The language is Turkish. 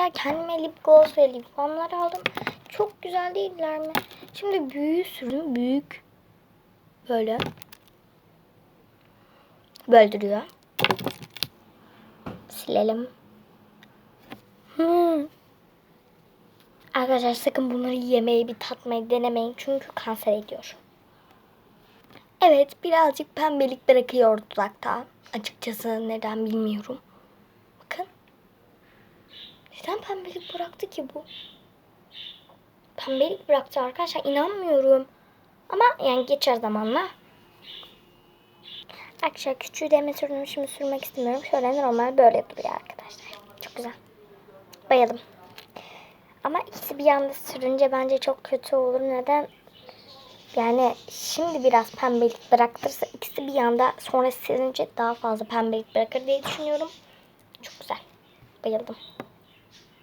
Ya kendime lip gloss ve lip balmlar aldım. Çok güzel değiller mi? Şimdi büyüğü sürdüm. Büyük. Böyle. Duruyor. Silelim. Hmm. Arkadaşlar sakın bunları yemeyi bir tatmayı denemeyin. Çünkü kanser ediyor. Evet birazcık pembelik bırakıyor dudakta. Açıkçası neden bilmiyorum. Neden pembelik bıraktı ki bu? Pembelik bıraktı arkadaşlar inanmıyorum. Ama yani geçer zamanla. Arkadaşlar küçüğü de sürdüm şimdi sürmek istemiyorum. Şöyle normal böyle duruyor arkadaşlar. Çok güzel. Bayıldım. Ama ikisi bir anda sürünce bence çok kötü olur. Neden? Yani şimdi biraz pembelik bıraktırsa ikisi bir anda sonra silince daha fazla pembelik bırakır diye düşünüyorum. Çok güzel. Bayıldım.